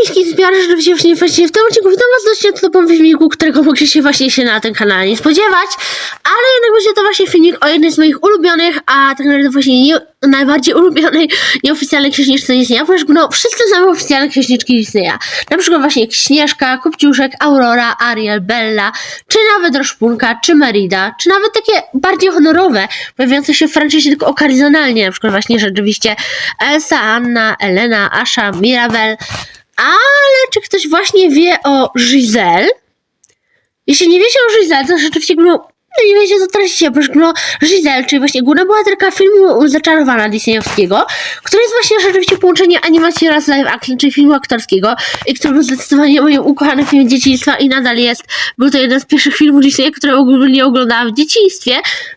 miśki zbiorę rzeczywiście właśnie, właśnie w tym odcinku witam was dość topowym filmiku, którego mogliście właśnie się na tym kanale nie spodziewać, ale jednak będzie to właśnie filmik o jednej z moich ulubionych, a tak naprawdę właśnie nie, najbardziej ulubionej nieoficjalnej księżniczce Disneya, ponieważ no, wszyscy znamy oficjalne księżniczki Disneya, na przykład właśnie Śnieżka, Kopciuszek, Aurora, Ariel, Bella, czy nawet Roszpunka, czy Merida, czy nawet takie bardziej honorowe, pojawiające się w franczyzie tylko okazjonalnie, na przykład właśnie rzeczywiście Elsa, Anna, Elena, Asha, Mirabel, ale czy ktoś właśnie wie o Giselle? Jeśli nie wiecie o Giselle, to rzeczywiście no, no nie wiecie co tracicie, ponieważ no, Giselle, czyli właśnie główna bohaterka filmu Zaczarowana Disneyowskiego, który jest właśnie rzeczywiście połączenie animacji oraz live action, czyli filmu aktorskiego i który był zdecydowanie moim ukochanym filmem dzieciństwa i nadal jest. Był to jeden z pierwszych filmów Disneya, które ogólnie oglądałam w dzieciństwie.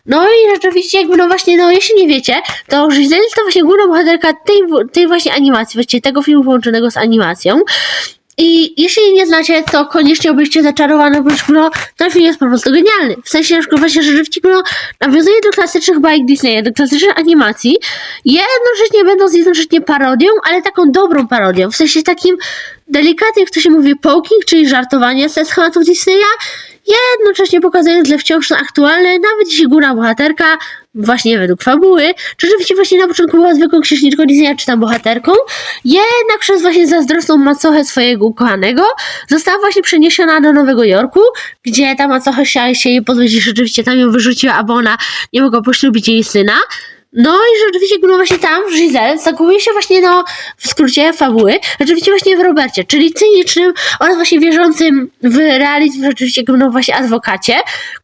No i rzeczywiście jakby no właśnie, no jeśli nie wiecie, to Giselle jest to właśnie główna bohaterka tej, tej właśnie animacji, właściwie tego filmu połączonego z animacją. I jeśli nie znacie, to koniecznie obejście zaczarowane, bo no, ten film jest po prostu genialny. W sensie, przykład właśnie, że rzeczywiście no, nawiązuje do klasycznych bajek Disneya, do klasycznych animacji. Jednocześnie będąc jednocześnie parodią, ale taką dobrą parodią. W sensie takim delikatnie, jak to się mówi, poking, czyli żartowanie ze schematów Disneya, jednocześnie pokazując, że wciąż są aktualne, nawet jeśli góra bohaterka, właśnie według fabuły, czy rzeczywiście właśnie na początku była zwykłą księżniczką Disneya, czy tam bohaterką, jednak przez właśnie zazdrosną macochę swojego ukochanego została właśnie przeniesiona do Nowego Jorku, gdzie ta macocha chciała się jej pozbyć i rzeczywiście tam ją wyrzuciła, a bo ona nie mogła poślubić jej syna. No i rzeczywiście właśnie tam Giselle zakochuje się właśnie no w skrócie fabuły, rzeczywiście właśnie w Robercie, czyli cynicznym oraz właśnie wierzącym w realizm rzeczywiście no właśnie adwokacie,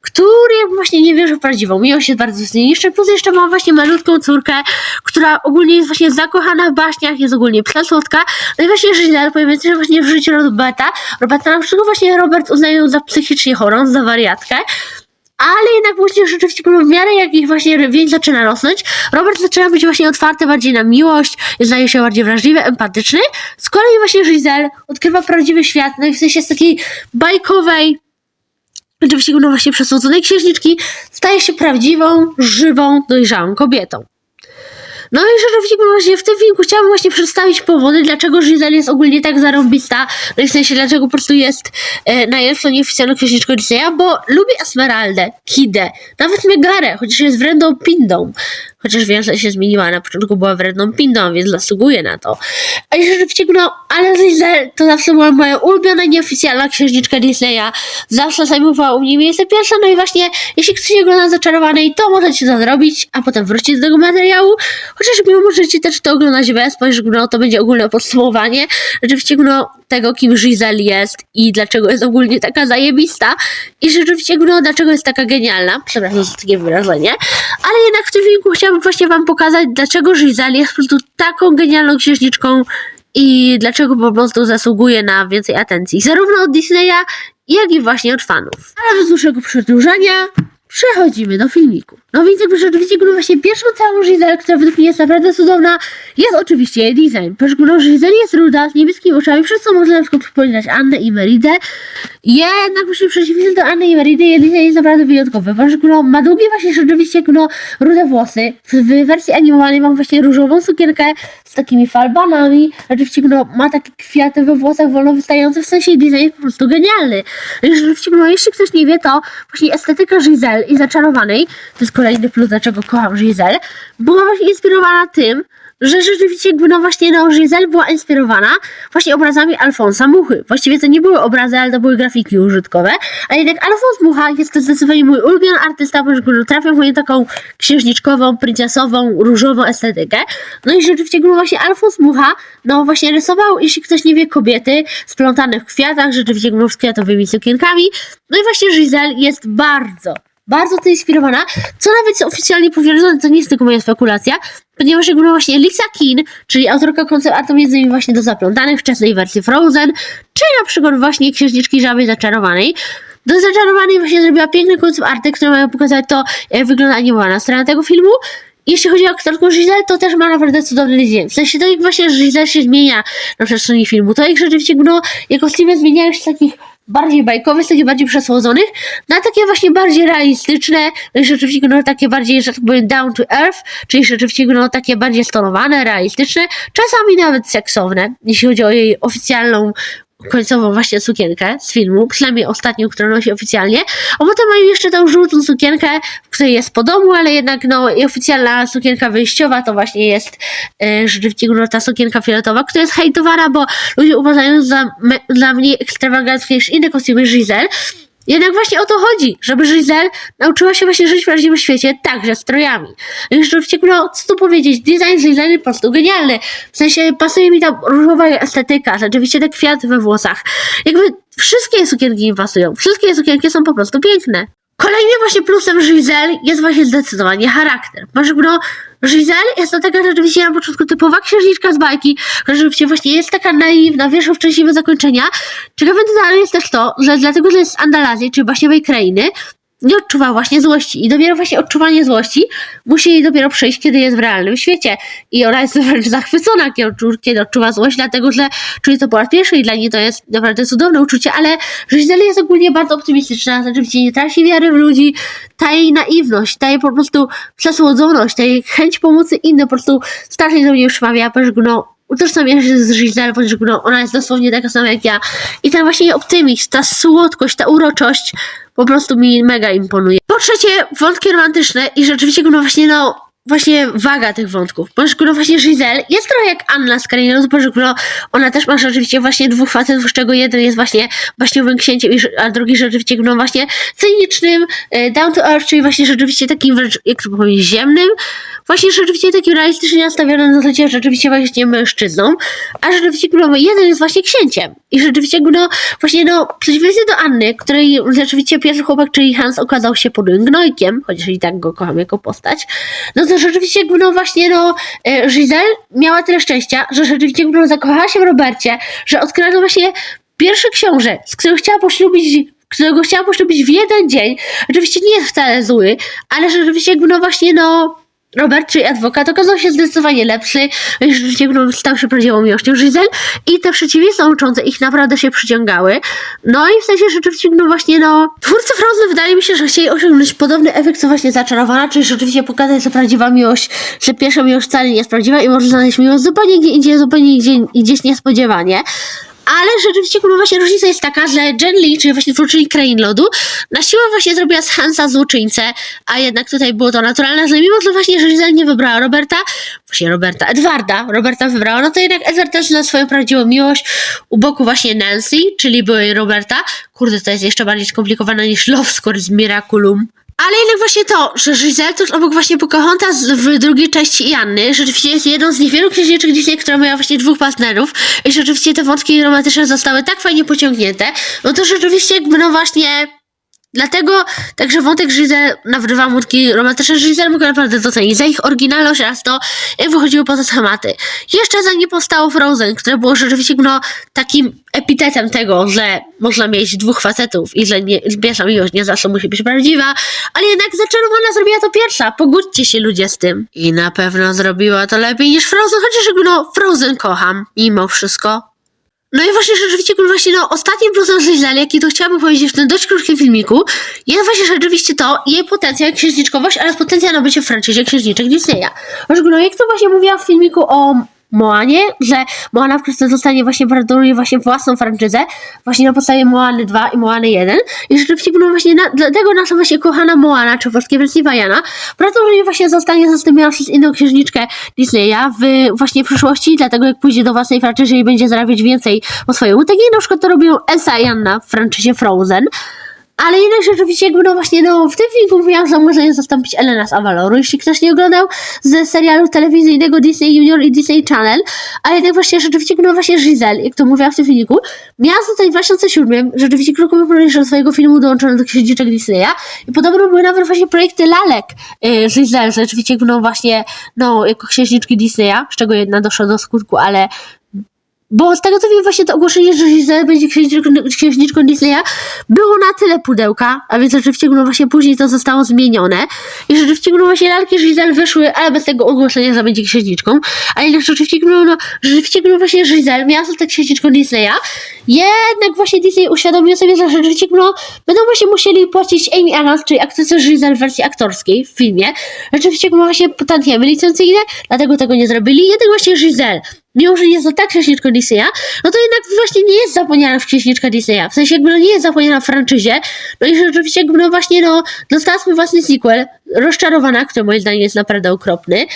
który właśnie nie wierzy w prawdziwą miłość, jest bardzo cyniczny, plus jeszcze ma właśnie malutką córkę, która ogólnie jest właśnie zakochana w baśniach, jest ogólnie przesłodka, no i właśnie Giselle pojawia się właśnie w życiu Roberta, Roberta na przykład właśnie Robert uznaje za psychicznie chorą, za wariatkę, ale jednak później rzeczywiście w miarę jak ich właśnie więź zaczyna rosnąć, Robert zaczyna być właśnie otwarty bardziej na miłość, staje się bardziej wrażliwy, empatyczny. Z kolei właśnie Giselle odkrywa prawdziwy świat, no i w sensie z takiej bajkowej, oczywiście no właśnie przesłodzonej księżniczki, staje się prawdziwą, żywą, dojrzałą kobietą. No i rzeczywiście właśnie w tym filmiku chciałabym właśnie przedstawić powody, dlaczego Giselle jest ogólnie tak zarąbista, no i w sensie dlaczego po prostu jest e, najlepszą nieoficjalną księżniczką Disneya, bo lubi Esmeraldę, Kidę, nawet Megarę, chociaż jest wredną pindą. Chociaż wiem, że się zmieniła, na początku była wredną pindą, więc zasługuje na to. A rzeczywiście, no, ale Giselle to zawsze była moja ulubiona nieoficjalna księżniczka Disneya. Zawsze zajmowała u mnie miejsce pierwsze, no i właśnie, jeśli ktoś nie ogląda Zaczarowanej, to możecie to zrobić, a potem wrócić do tego materiału. Chociaż mimo możecie też to oglądać bez, ponieważ no, to będzie ogólne podsumowanie. Rzeczywiście, no, tego, kim Giselle jest i dlaczego jest ogólnie taka zajebista i rzeczywiście, no, dlaczego jest taka genialna. Przepraszam za takie wyrażenie. Ale jednak w tym filmiku właśnie wam pokazać, dlaczego Giselle jest po prostu taką genialną księżniczką i dlaczego po prostu zasługuje na więcej atencji. Zarówno od Disneya, jak i właśnie od fanów. Ale bez dłuższego przedłużania, przechodzimy do filmiku. No więc jakby rzeczywiście no właśnie pierwszą całą Giselle, która według mnie jest naprawdę cudowna, jest oczywiście jej design. Ponieważ no, Giselle jest ruda, z niebieskimi oczami, przez co można na przykład przypominać Annę i Meridę. Jednak muszę przeciwnie do Anny i Meridy, jej design jest naprawdę wyjątkowy. Ponieważ no, ma długie właśnie rzeczywiście no, rude włosy. W wersji animowanej mam właśnie różową sukienkę z takimi falbanami. Rzeczywiście no, ma takie kwiaty we włosach wolno wystające, w sensie design jest po prostu genialny. Rzeczywiście, no, jeśli ktoś nie wie, to właśnie estetyka Giselle i Zaczarowanej, to jest kolejny plus, dlaczego kocham Giselle, była właśnie inspirowana tym, że rzeczywiście no właśnie no Giselle była inspirowana właśnie obrazami Alfonsa Muchy. Właściwie to nie były obrazy, ale to były grafiki użytkowe, a jednak Alfons Mucha jest to zdecydowanie mój ulubiony artysta, ponieważ trafia w moją taką księżniczkową, princesową, różową estetykę. No i rzeczywiście jakby właśnie Alfons Mucha, no właśnie rysował, jeśli ktoś nie wie, kobiety splątane w kwiatach, rzeczywiście jakby z kwiatowymi sukienkami. No i właśnie Giselle jest bardzo, bardzo to inspirowana, co nawet jest oficjalnie potwierdzone, to nie jest tylko moja spekulacja, ponieważ jakby właśnie Lisa Kin, czyli autorka koncept artu między innymi właśnie do zaplątanych wczesnej wersji Frozen, czy na przykład właśnie Księżniczki Żaby Zaczarowanej, do Zaczarowanej właśnie zrobiła piękny koncept arty, które mają pokazać to, jak wygląda animowana strona tego filmu, jeśli chodzi o aktorkę Giselle, to też ma naprawdę cudowny design. W sensie to jak właśnie Giselle się zmienia na przestrzeni filmu, to jak rzeczywiście no, jako Steven zmieniają się takich bardziej bajkowych, z takich bardziej przesłodzonych, na takie właśnie bardziej realistyczne, no rzeczywiście no, takie bardziej, że tak powiem, down to earth, czyli rzeczywiście no, takie bardziej stonowane, realistyczne, czasami nawet seksowne, jeśli chodzi o jej oficjalną końcową właśnie sukienkę z filmu, przynajmniej ostatnią, którą nosi oficjalnie, a potem mają jeszcze tą żółtą sukienkę, w której jest po domu, ale jednak no oficjalna sukienka wyjściowa to właśnie jest e, rzeczywiście no, ta sukienka fioletowa, która jest hejtowana, bo ludzie uważają za, me, za mniej ekstrawaganckie niż inne kostiumy Giselle, jednak właśnie o to chodzi, żeby Giselle nauczyła się właśnie żyć w prawdziwym świecie, także strojami. I rzeczywiście, no, co tu powiedzieć, design Giselle po prostu genialny. W sensie pasuje mi ta różowa estetyka, rzeczywiście te kwiaty we włosach. Jakby wszystkie sukienki mi pasują, wszystkie sukienki są po prostu piękne. Kolejnym właśnie plusem Giselle jest właśnie zdecydowanie charakter. Masz no, Giselle jest to taka rzeczywiście na początku typowa księżniczka z bajki, która rzeczywiście właśnie jest taka naiwna, wierzy w szczęśliwe zakończenia. Ciekawe dalej jest też to, że dlatego, że jest z Andalazji, czyli baśniowej krainy, nie odczuwa właśnie złości. I dopiero właśnie odczuwanie złości musi jej dopiero przyjść, kiedy jest w realnym świecie. I ona jest wręcz zachwycona, kiedy odczu- kiedy odczuwa złość, dlatego że czuje to po raz pierwszy i dla niej to jest naprawdę cudowne uczucie, ale Giselle jest ogólnie bardzo optymistyczna, rzeczywiście nie traci wiary w ludzi, ta jej naiwność, ta jej po prostu przesłodzoność, ta jej chęć pomocy innym po prostu strasznie do mnie już przemawia, że no, utożsamiam się z Giselle, ponieważ no, ona jest dosłownie taka sama jak ja. I ten właśnie optymizm, ta słodkość, ta uroczość po prostu mi mega imponuje. Po trzecie, wątki romantyczne i rzeczywiście no właśnie no właśnie waga tych wątków. Ponieważ no właśnie Giselle jest trochę jak Anna z Karolina, no, no ona też ma rzeczywiście właśnie dwóch facetów, z czego jeden jest właśnie baśniowym księciem, a drugi rzeczywiście no właśnie cynicznym, e, down to earth, czyli właśnie rzeczywiście takim wręcz, jak to powiedzieć, ziemnym, właśnie rzeczywiście takim realistycznie nastawionym na życie, rzeczywiście właśnie mężczyzną, a rzeczywiście no, jeden jest właśnie księciem. I rzeczywiście no właśnie no, przeciwieństwie do Anny, której rzeczywiście pierwszy chłopak, czyli Hans okazał się podłym gnojkiem, chociaż i tak go kocham jako postać, no to rzeczywiście no właśnie no e, Giselle miała tyle szczęścia, że rzeczywiście no, zakochała się w Robercie, że odkryła no właśnie pierwszy książę, z którym chciała poślubić którego chciała poślubić w jeden dzień. Oczywiście nie jest wcale zły, ale rzeczywiście jakby no właśnie no Robert, czyli adwokat, okazał się zdecydowanie lepszy, rzeczywiście stał się prawdziwą miłością Giselle i te przeciwieństwa łączące ich naprawdę się przyciągały. No i w sensie rzeczywiście, no właśnie, no, twórcy Frozen wydaje mi się, że chcieli osiągnąć podobny efekt, co właśnie zaczarowana, czyli rzeczywiście pokazać, że prawdziwa miłość, że pierwsza miłość wcale nie jest prawdziwa i może znaleźć miłość zupełnie gdzie indziej, zupełnie gdzie, gdzieś niespodziewanie. Ale rzeczywiście no właśnie różnica jest taka, że Jen Lee, czyli właśnie twórczyni Krain Lodu, na siłę właśnie zrobiła z Hansa złoczyńcę, a jednak tutaj było to naturalne, że mimo że właśnie Giselle nie wybrała Roberta, właśnie Roberta, Edwarda, Roberta wybrała, no to jednak Edward też na swoją prawdziwą miłość u boku właśnie Nancy, czyli byłej Roberta. Kurde, to jest jeszcze bardziej skomplikowane niż Love Score z Miraculum. Ale jednak właśnie to, że Giselle tuż obok właśnie Pocahontas w drugiej części Janny rzeczywiście jest jedną z niewielu księżniczek Disney, która miała właśnie dwóch partnerów i rzeczywiście te wątki romantyczne zostały tak fajnie pociągnięte, no to rzeczywiście jakby no właśnie Dlatego także wątek Giselle nawrywa wątki romantyczne Giselle mogę naprawdę docenić za ich oryginalność oraz to, jak wychodziły poza schematy. Jeszcze zanim powstało Frozen, które było rzeczywiście no, takim epitetem tego, że można mieć dwóch facetów i że nie, pierwsza miłość nie zawsze musi być prawdziwa, ale jednak zaczarowana zrobiła to pierwsza. Pogódźcie się ludzie z tym. I na pewno zrobiła to lepiej niż Frozen, chociaż no Frozen kocham, mimo wszystko. No i właśnie rzeczywiście, właśnie no, ostatnim plusem Giselle, jaki to chciałabym powiedzieć w tym dość krótkim filmiku, jest właśnie rzeczywiście to jej potencjał, księżniczkowość oraz potencjał na bycie w franczyzie księżniczek Disneya. No, jak to właśnie mówiłam w filmiku o Moanie, że Moana wkrótce zostanie właśnie planuje właśnie własną franczyzę, właśnie na podstawie Moany 2 i Moany 1 i rzeczywiście no właśnie na, dlatego nasza właśnie kochana Moana, czy polskiej wersji Wajana, prawdopodobnie właśnie zostanie zastąpiona przez inną księżniczkę Disneya w właśnie w przyszłości, dlatego jak pójdzie do własnej franczyzy i będzie zarabiać więcej po swojemu, tak jak na przykład to robią Elsa i Anna w franczyzie Frozen, ale jednak rzeczywiście jakby no właśnie no w tym filmu mówiłam, że może je zastąpić Elena z Avaloru. Jeśli ktoś nie oglądał ze serialu telewizyjnego Disney Junior i Disney Channel, ale jednak właśnie rzeczywiście no właśnie Giselle, jak to mówiłam w tym filmiku, miała zostać w 2007 rzeczywiście krokowy do swojego filmu dołączony do księżniczek Disneya i podobno były nawet właśnie projekty lalek yy, Giselle, rzeczywiście no właśnie no jako księżniczki Disneya, z czego jedna doszła do skutku, ale Bo z tego co wiem, właśnie to ogłoszenie, że Giselle będzie księżniczką, księżniczką Disneya, było na tyle pudełka, a więc rzeczywiście no właśnie później to zostało zmienione. I rzeczywiście no właśnie lalki Giselle wyszły, ale bez tego ogłoszenia, że będzie księżniczką. A jednak rzeczywiście no, no rzeczywiście no właśnie Giselle miała zostać księżniczką Disneya. Jednak właśnie Disney uświadomił sobie, że rzeczywiście no, będą właśnie musieli płacić Amy Adams, czyli aktorce Giselle w wersji aktorskiej w filmie. Rzeczywiście no właśnie tantiemy licencyjne, dlatego tego nie zrobili. Jednak właśnie Giselle mimo że nie jest to tak księżniczką Disneya, no to jednak właśnie nie jest zapomniana w księżniczka Disneya. W sensie jakby no nie jest zapomniana w franczyzie. No i rzeczywiście jakby no właśnie no dostała swój własny sequel, Rozczarowana, który moim zdaniem jest naprawdę okropny.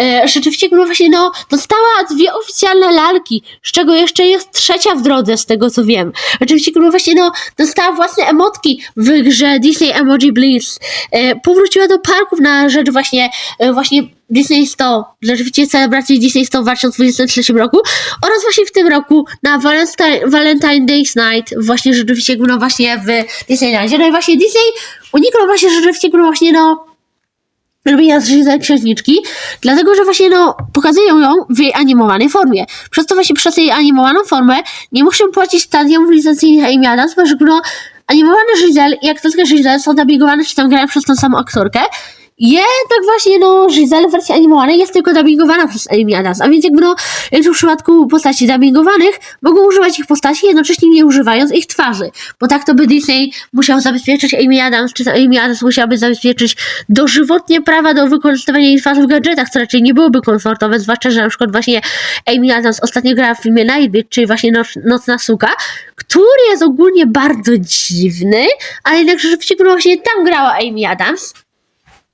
E, rzeczywiście jakby no właśnie no dostała dwie oficjalne lalki, z czego jeszcze jest trzecia w drodze z tego co wiem. Rzeczywiście jakby no właśnie no dostała własne emotki w grze Disney Emoji Blitz. E, powróciła do parków na rzecz właśnie e, właśnie Disney 100, rzeczywiście celebracji Disney 100 w 2023 roku oraz właśnie w tym roku na Valentine, Valentine Days Night właśnie rzeczywiście no właśnie w Disneylandzie. No i właśnie Disney uniknął właśnie rzeczywiście no właśnie no robienia z księżniczki, dlatego że właśnie no pokazują ją w jej animowanej formie. Przez to właśnie przez jej animowaną formę nie muszę płacić stadium licencyjnych Amy Adams, że no animowane Giselle i aktorska Giselle są dubbingowane czy tam grają przez tą samą aktorkę, jednak właśnie, no, Giselle w wersji animowanej jest tylko dubbingowana przez Amy Adams, a więc jakby, no, jak w przypadku postaci dubbingowanych, mogą używać ich postaci, jednocześnie nie używając ich twarzy, bo tak to by Disney musiał zabezpieczyć Amy Adams, czy Amy Adams musiałaby zabezpieczyć dożywotnie prawa do wykorzystywania jej twarzy w gadżetach, co raczej nie byłoby komfortowe, zwłaszcza, że na przykład właśnie Amy Adams ostatnio grała w filmie Nightbit, czyli właśnie Noc, Nocna Suka, który jest ogólnie bardzo dziwny, ale jednak rzeczywiście, no właśnie tam grała Amy Adams,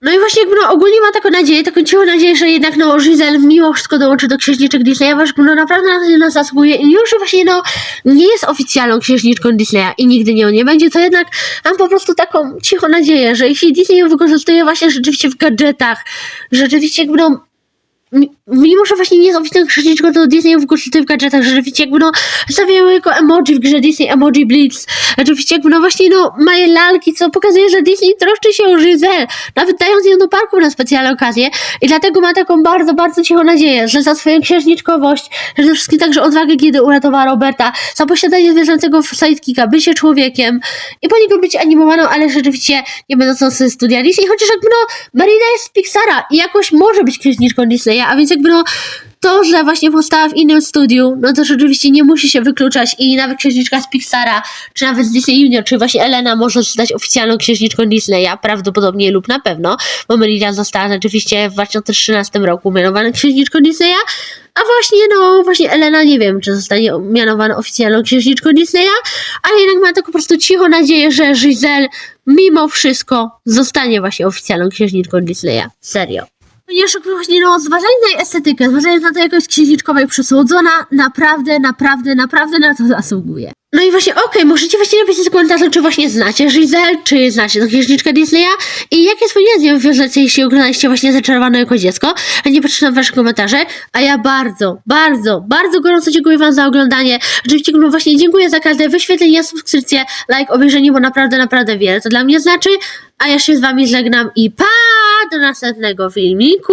no i właśnie jakby no, ogólnie ma taką nadzieję, taką cichą nadzieję, że jednak no Giselle mimo wszystko dołączy do księżniczek Disneya, bo no naprawdę na nas zasługuje i że właśnie no nie jest oficjalną księżniczką Disneya i nigdy nią nie będzie, to jednak mam po prostu taką cichą nadzieję, że jeśli Disney ją wykorzystuje właśnie rzeczywiście w gadżetach, rzeczywiście jakby no mimo, że właśnie nie jest oficjalną księżniczką, to Disney ją wykorzystuje w gadżetach, że rzeczywiście jakby no stawiają jako emoji w grze Disney Emoji Blitz, rzeczywiście jakby no właśnie no mają lalki, co pokazuje, że Disney troszczy się o Giselle, nawet dając ją do parku na specjalne okazje. I dlatego ma taką bardzo, bardzo cichą nadzieję, że za swoją księżniczkowość, przede wszystkim także odwagę, kiedy uratowała Roberta, za posiadanie zwierzęcego sidekicka, bycie człowiekiem i po niego być animowaną, ale rzeczywiście nie będącą ze studia Disney, chociaż jakby no Marina jest z Pixara i jakoś może być księżniczką A więc jakby no to, że właśnie powstała w innym studiu, no to rzeczywiście nie musi się wykluczać i nawet księżniczka z Pixara, czy nawet z Disney Junior, czy właśnie Elena może zostać oficjalną księżniczką Disneya, prawdopodobnie lub na pewno, bo Merida została rzeczywiście w 2013 roku mianowana księżniczką Disneya, a właśnie, no, właśnie Elena nie wiem, czy zostanie mianowana oficjalną księżniczką Disneya, ale jednak ma taką po prostu cichą nadzieję, że Giselle mimo wszystko zostanie właśnie oficjalną księżniczką Disneya. Serio. Ponieważ właśnie no, zważając na estetykę, zważając na to, jak jest księżniczkowa i przesłodzona, naprawdę, naprawdę, naprawdę na to zasługuje. No i właśnie, okej, możecie właśnie napisać w komentarzu, czy właśnie znacie Giselle, czy znacie tą księżniczkę Disneya i jakie wspomnienia wiążecie, jeśli oglądaliście właśnie Zaczarowane jako dziecko. A nie przeczytam wasze komentarze, a ja bardzo, bardzo, bardzo gorąco dziękuję wam za oglądanie. Oczywiście no właśnie dziękuję za każde wyświetlenie, subskrypcję, like, obejrzenie, bo naprawdę, naprawdę wiele to dla mnie znaczy. A ja się z wami żegnam i pa! Do następnego filmiku!